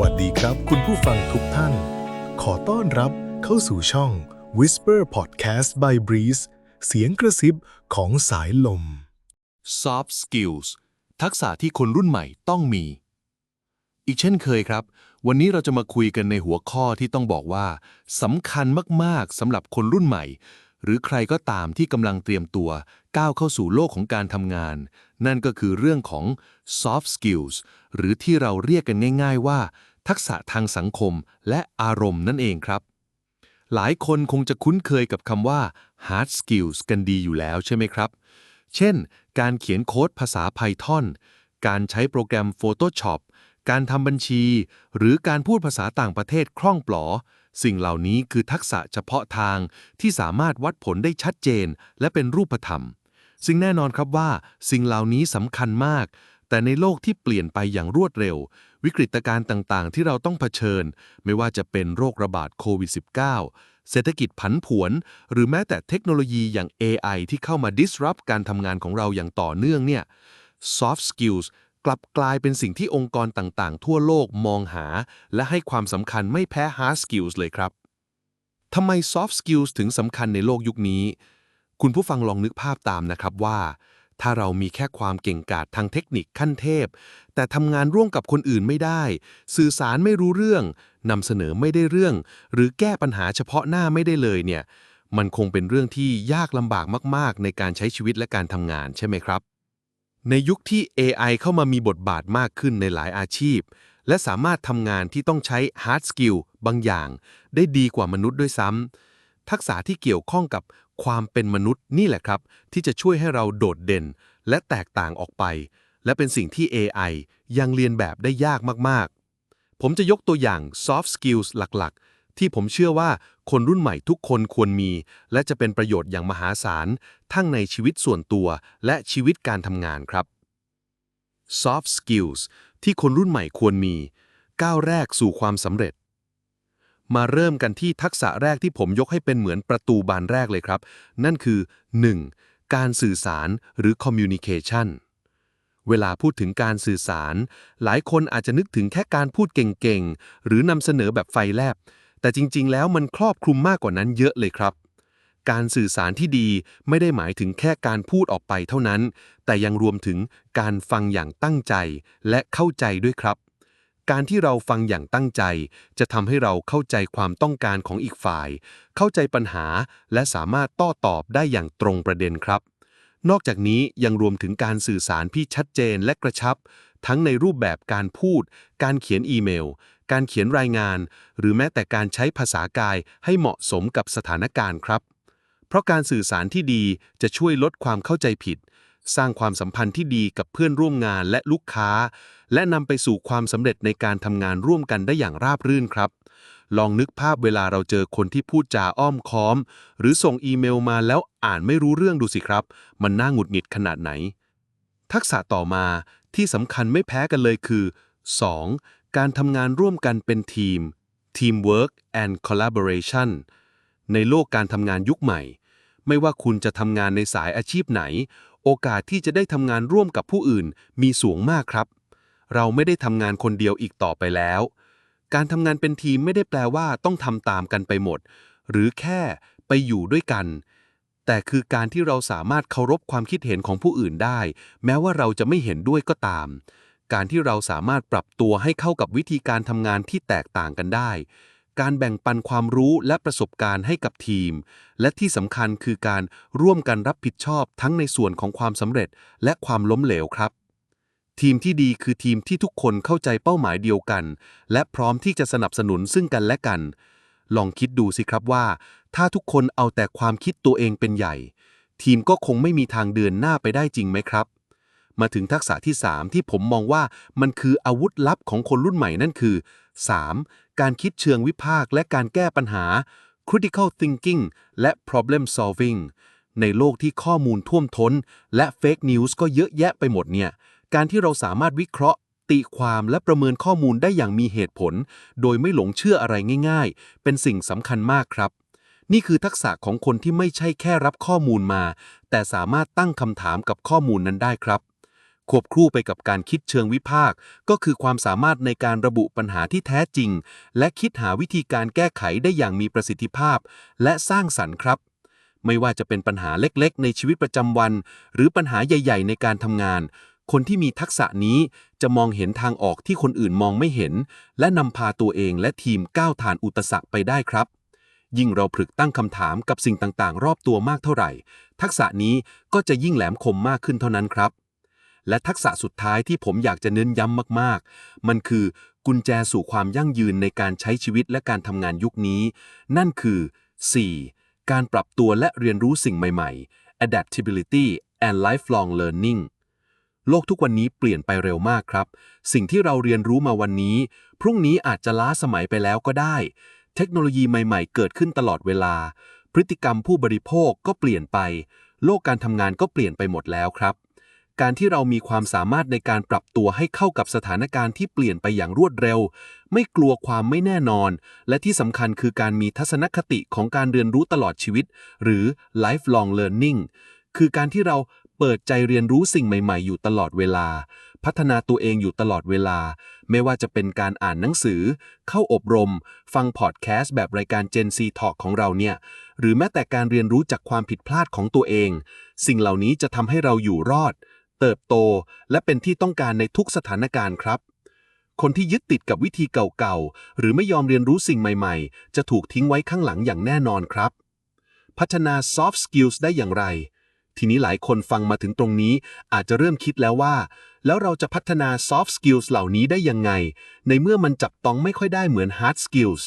วัสดีครับ คุณผู้ฟังทุกท่าน ขอต้อนรับเข้าสู่ช่อง Whisper Podcast by Breeze เสียงกระซิบของสายลม Soft Skills ทักษะที่คนรุ่นใหม่ต้องมี อีกเช่นเคยครับ วันนี้เราจะมาคุยกันในหัวข้อที่ต้องบอกว่าสำคัญมากๆสำหรับคนรุ่นใหม่ หรือใครก็ตามที่กำลังเตรียมตัวก้าวเข้าสู่โลกของการทำงาน นั่นก็คือเรื่องของ Soft Skills หรือที่เราเรียกกันง่าย ๆว่า ทักษะทางสังคมและอารมณ์นั่นเองครับ หลายคนคงจะคุ้นเคยกับคำว่า hard skills กันดีอยู่แล้วใช่ไหมครับ เช่น การเขียนโค้ดภาษา Python การใช้โปรแกรม Photoshop การทำบัญชี หรือการพูดภาษาต่างประเทศคล่องปลอ สิ่งเหล่านี้คือทักษะเฉพาะทางที่สามารถวัดผลได้ชัดเจน และเป็นรูปธรรม ซึ่งแน่นอนครับว่า สิ่งเหล่านี้สำคัญมาก แต่ในโลกที่เปลี่ยนไปอย่างรวดเร็ว วิกฤตการณ์ต่างๆ ที่เราต้องเผชิญ ไม่ว่าจะเป็นโรคระบาดโควิด -19 เศรษฐกิจผันผวน หรือแม้แต่เทคโนโลยีอย่าง AI ที่เข้ามา disrupt การทำงานของเราอย่างต่อเนื่องเนี่ย soft skills กลับกลายเป็นสิ่งที่องค์กรต่างๆ ทั่วโลกมองหา และให้ความสำคัญไม่แพ้ hard skills เลยครับทำไม soft skills ถึงสำคัญในโลกยุคนี้ คุณผู้ฟังลองนึกภาพตามนะครับว่า ถ้าเรามีแค่ความเก่งกาจทางเทคนิคขั้นเทพ แต่ทำงานร่วมกับคนอื่นไม่ได้ สื่อสารไม่รู้เรื่องนำเสนอไม่ได้เรื่อง หรือแก้ปัญหาเฉพาะหน้าไม่ได้เลยเนี่ย มันคงเป็นเรื่องที่ยากลำบากมาก ๆ ในการใช้ชีวิตและการทำงานใช่ไหมครับ ในยุคที่ AI เข้ามามีบทบาทมากขึ้นในหลายอาชีพ และสามารถทำงานที่ต้องใช้ hard skill บางอย่าง ได้ดีกว่ามนุษย์ด้วยซ้ำทักษะที่เกี่ยวข้องกับ ความเป็นมนุษย์นี่แหละครับ ที่จะช่วยให้เราโดดเด่น และแตกต่างออกไป และเป็นสิ่งที่ AI ยังเรียนแบบได้ยากมากๆ ผมจะยกตัวอย่าง soft skills หลักๆ ที่ผมเชื่อว่าคนรุ่นใหม่ทุกคนควรมี และจะเป็นประโยชน์อย่างมหาศาล ทั้งในชีวิตส่วนตัวและชีวิตการทำงานครับ soft skills ที่คนรุ่นใหม่ควรมี ก้าวแรกสู่ความสำเร็จ มาเริ่มกันที่ทักษะแรกที่ผมยกให้เป็นเหมือนประตูบานแรกเลยครับ นั่นคือ 1. การสื่อสารหรือ communication เวลาพูดถึงการสื่อสาร หลายคนอาจจะนึกถึงแค่การพูดเก่งๆ หรือนำเสนอแบบไฟแลบ แต่จริงๆ แล้วมันครอบคลุมมากกว่านั้นเยอะเลยครับ การสื่อสารที่ดีไม่ได้หมายถึงแค่การพูดออกไปเท่านั้น แต่ยังรวมถึงการฟังอย่างตั้งใจและเข้าใจด้วยครับ การที่เราฟังอย่างตั้งใจ จะทำให้เราเข้าใจความต้องการของอีกฝ่าย เข้าใจปัญหาและสามารถต้ตอบได้อย่างตรงประเด็นครับ นอกจากนี้ยังรวมถึงการสื่อสารที่ชัดเจนและกระชับ ทั้งในรูปแบบการพูด การเขียนอีเมล การเขียนรายงาน หรือแม้แต่การใช้ภาษากายให้เหมาะสมกับสถานการณ์ครับ เพราะการสื่อสารที่ดีจะช่วยลดความเข้าใจผิด สร้างความสัมพันธ์ที่ดีกับเพื่อนร่วมงานและลูกค้า และนำไปสู่ความสำเร็จในการทำงานร่วมกันได้อย่างราบรื่นครับ ลองนึกภาพเวลาเราเจอคนที่พูดจาอ้อมค้อม หรือส่งอีเมลมาแล้วอ่านไม่รู้เรื่องดูสิครับ มันน่าหงุดหงิดขนาดไหน ทักษะต่อมาที่สำคัญไม่แพ้กันเลยคือ 2. การทำงานร่วมกันเป็นทีม Teamwork and Collaboration ในโลกการทำงานยุคใหม่ ไม่ว่าคุณจะทำงานในสายอาชีพไหน โอกาสที่จะได้ทำงานร่วมกับผู้อื่นมีสูงมากครับ เราไม่ได้ทำงานคนเดียวอีกต่อไปแล้ว การทำงานเป็นทีมไม่ได้แปลว่าต้องทำตามกันไปหมด หรือแค่ไปอยู่ด้วยกัน แต่คือการที่เราสามารถเคารพความคิดเห็นของผู้อื่นได้ แม้ว่าเราจะไม่เห็นด้วยก็ตาม การที่เราสามารถปรับตัวให้เข้ากับวิธีการทำงานที่แตกต่างกันได้ การแบ่งปันความรู้และประสบการณ์ให้กับทีม และที่สำคัญคือการร่วมกันรับผิดชอบทั้งในส่วนของความสำเร็จและความล้มเหลวครับ ทีมที่ดีคือทีมที่ทุกคนเข้าใจเป้าหมายเดียวกัน และพร้อมที่จะสนับสนุนซึ่งกันและกัน ลองคิดดูสิครับว่า ถ้าทุกคนเอาแต่ความคิดตัวเองเป็นใหญ่ ทีมก็คงไม่มีทางเดินหน้าไปได้จริงไหมครับมาถึงทักษะที่ 3 ที่ผมมองว่ามันคืออาวุธลับของคนรุ่นใหม่นั่นคือ 3. การคิดเชิงวิพากษ์และการแก้ปัญหา critical thinking และ problem solving ในโลกที่ข้อมูลท่วมท้น และ fake news ก็เยอะแยะไปหมดเนี่ย การที่เราสามารถวิเคราะห์ตีความและประเมินข้อมูลได้อย่างมีเหตุผล โดยไม่หลงเชื่ออะไรง่าย ๆ เป็นสิ่งสำคัญมากครับ นี่คือทักษะของคนที่ไม่ใช่แค่รับข้อมูลมา แต่สามารถตั้งคำถามกับข้อมูลนั้นได้ครับ ควบคู่ไปกับการคิดเชิงวิพากษ์ก็คือความสามารถในการระบุปัญหาที่แท้จริง และคิดหาวิธีการแก้ไขได้อย่างมีประสิทธิภาพ และสร้างสรรค์ครับ ไม่ว่าจะเป็นปัญหาเล็กๆ ในชีวิตประจำวัน หรือปัญหาใหญ่ ๆ ในการทำงาน คนที่มีทักษะนี้จะมองเห็นทางออกที่คนอื่นมองไม่เห็น และนำพาตัวเองและทีมก้าวผ่านอุปสรรคไปได้ครับยิ่งเราผลึกตั้งคำถามกับสิ่งต่างๆ รอบตัวมากเท่าไหร่ ทักษะนี้ก็จะยิ่งแหลมคมมากขึ้นเท่านั้นครับ และทักษะสุดท้ายที่ผมอยากจะเน้นย้ำมาก ๆ มันคือกุญแจสู่ความยั่งยืนในการใช้ชีวิตและการทำงานยุคนี้ นั่นคือ 4. การปรับตัวและเรียนรู้สิ่งใหม่ ๆ adaptability and lifelong learning โลกทุกวันนี้เปลี่ยนไปเร็วมากครับ สิ่งที่เราเรียนรู้มาวันนี้ พรุ่งนี้อาจจะล้าสมัยไปแล้วก็ได้ เทคโนโลยีใหม่ๆ เกิดขึ้นตลอดเวลา พฤติกรรมผู้บริโภคก็เปลี่ยนไป โลกการทำงานก็เปลี่ยนไปหมดแล้วครับ การที่เรามีความสามารถในการปรับตัวให้เข้ากับสถานการณ์ที่เปลี่ยนไปอย่างรวดเร็ว ไม่กลัวความไม่แน่นอน และที่สำคัญคือการมีทัศนคติของการเรียนรู้ตลอดชีวิต หรือ lifelong learning คือการที่เราเปิดใจเรียนรู้สิ่งใหม่ ๆ อยู่ตลอดเวลา พัฒนาตัวเองอยู่ตลอดเวลา ไม่ว่าจะเป็นการอ่านหนังสือ เข้าอบรม ฟังพอดแคสต์แบบรายการ Gen Z Talk ของเราเนี่ย หรือแม้แต่การเรียนรู้จากความผิดพลาดของตัวเอง สิ่งเหล่านี้จะทำให้เราอยู่รอด เติบโต และเป็นที่ต้องการในทุกสถานการณ์ครับ คนที่ยึดติดกับวิธีเก่าๆ หรือไม่ยอมเรียนรู้สิ่งใหม่ๆ จะถูกทิ้งไว้ข้างหลังอย่างแน่นอนครับ พัฒนา soft skills ได้อย่างไร ทีนี้หลายคนฟังมาถึงตรงนี้ อาจจะเริ่มคิดแล้วว่า แล้วเราจะพัฒนา soft skills เหล่านี้ได้ยังไง ในเมื่อมันจับต้องไม่ค่อยได้เหมือน hard skills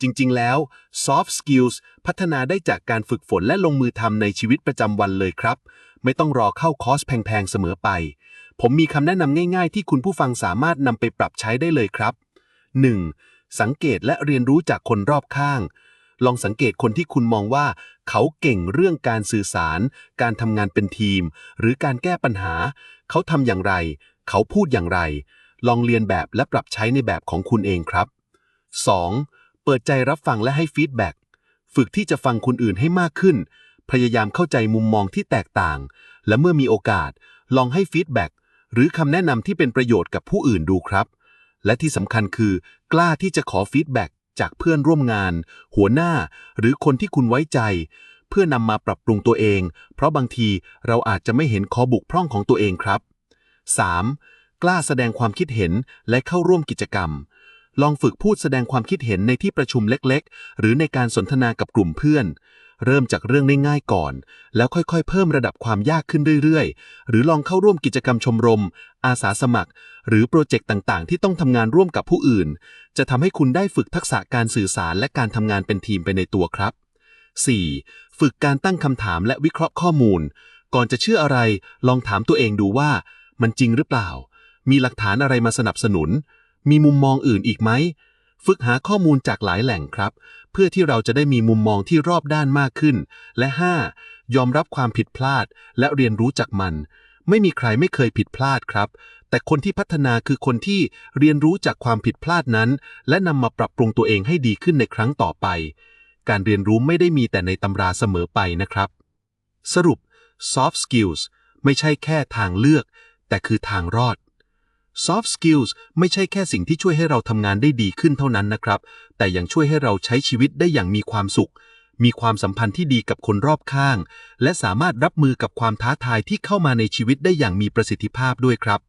จริง ๆ แล้ว soft skills พัฒนาได้จากการฝึกฝนและลงมือทำในชีวิตประจำวันเลยครับ ไม่ต้องรอเข้าคอร์สแพง ๆ เสมอไป ผมมีคำแนะนำง่าย ๆ ที่คุณผู้ฟังสามารถนำไปปรับใช้ได้เลยครับ 1. สังเกตและเรียนรู้จากคนรอบข้าง ลองสังเกตคนที่คุณมองว่า เขาเก่งเรื่องการสื่อสาร การทำงานเป็นทีม หรือการแก้ปัญหา เขาทำอย่างไร เขาพูดอย่างไร ลองเรียนแบบและปรับใช้ในแบบของคุณเองครับ 2. เปิดใจรับฟังและให้ฟีดแบ็กฝึกที่จะฟังคนอื่นให้มากขึ้น พยายามเข้าใจมุมมองที่แตกต่าง และเมื่อมีโอกาส ลองให้ฟีดแบ็กหรือคำแนะนำที่เป็นประโยชน์กับผู้อื่นดูครับ และที่สำคัญคือกล้าที่จะขอฟีดแบ็กจากเพื่อนร่วมงาน หัวหน้า หรือคนที่คุณไว้ใจ เพื่อนำมาปรับปรุงตัวเอง เพราะบางทีเราอาจจะไม่เห็นข้อบกพร่องของตัวเองครับ 3. กล้าแสดงความคิดเห็นและเข้าร่วมกิจกรรม ลองฝึกพูดแสดงความคิดเห็นในที่ประชุมเล็กๆ หรือในการสนทนากับกลุ่มเพื่อน เริ่มจากเรื่องง่ายๆก่อน แล้วค่อยๆ เพิ่มระดับความยากขึ้นเรื่อยๆ หรือลองเข้าร่วมกิจกรรมชมรม อาสาสมัคร หรือโปรเจกต์ต่างๆ ที่ต้องทำงานร่วมกับผู้อื่น จะทำให้คุณได้ฝึกทักษะการสื่อสารและการทำงานเป็นทีมไปในตัวครับ 4. ฝึกการตั้งคำถามและวิเคราะห์ข้อมูล ก่อนจะเชื่ออะไร ลองถามตัวเองดูว่า มันจริงหรือเปล่า มีหลักฐานอะไรมาสนับสนุน มีมุมมองอื่นอีกไหม ฝึกหาข้อมูลจากหลายแหล่งครับ เพื่อที่เราจะได้มีมุมมองที่รอบด้านมากขึ้น และ 5. ยอมรับความผิดพลาด และเรียนรู้จากมัน ไม่มีใครไม่เคยผิดพลาดครับ แต่คนที่พัฒนาคือคนที่เรียนรู้จากความผิดพลาดนั้น และนำมาปรับปรุงตัวเองให้ดีขึ้นในครั้งต่อไป การเรียนรู้ไม่ได้มีแต่ในตำราเสมอไปนะครับ สรุป soft skills ไม่ใช่แค่ทางเลือก แต่คือทางรอด soft skills ไม่ใช่แค่สิ่งที่ช่วยให้เราทำงานได้ดีขึ้นเท่านั้นนะครับ แต่ยังช่วยให้เราใช้ชีวิตได้อย่างมีความสุข มีความสัมพันธ์ที่ดีกับคนรอบข้าง และสามารถรับมือกับความท้าทายที่เข้ามาในชีวิตได้อย่างมีประสิทธิภาพด้วยครับ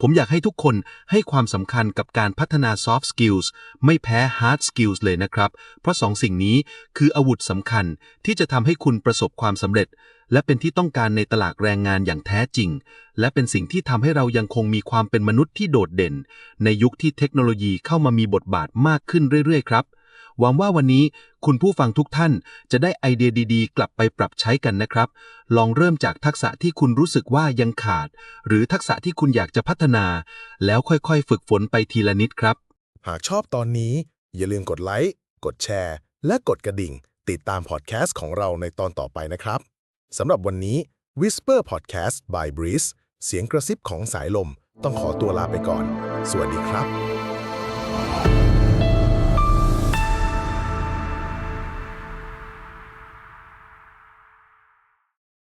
ผมอยากให้ทุกคนให้ความสำคัญกับการพัฒนา soft skills ไม่แพ้ hard skills เลยนะครับ เพราะสองสิ่งนี้คืออาวุธสำคัญที่จะทำให้คุณประสบความสำเร็จ และเป็นที่ต้องการในตลาดแรงงานอย่างแท้จริง และเป็นสิ่งที่ทำให้เรายังคงมีความเป็นมนุษย์ที่โดดเด่น ในยุคที่เทคโนโลยีเข้ามามีบทบาทมากขึ้นเรื่อยๆ ครับ หวังว่าวันนี้คุณผู้ฟังทุกท่านจะได้ไอเดียดีๆ กลับไปปรับใช้กันนะครับ ลองเริ่มจากทักษะที่คุณรู้สึกว่ายังขาด หรือทักษะที่คุณอยากจะพัฒนา แล้วค่อยๆ ฝึกฝนไปทีละนิดครับ หากชอบตอนนี้ อย่าลืมกดไลค์ กดแชร์ และกดกระดิ่ง ติดตามพอดแคสต์ของเราในตอนต่อไปนะครับสำหรับวันนี้ Whisper Podcast by Breeze เสียงกระซิบของสายลม ต้องขอตัวลาไปก่อน สวัสดีครับ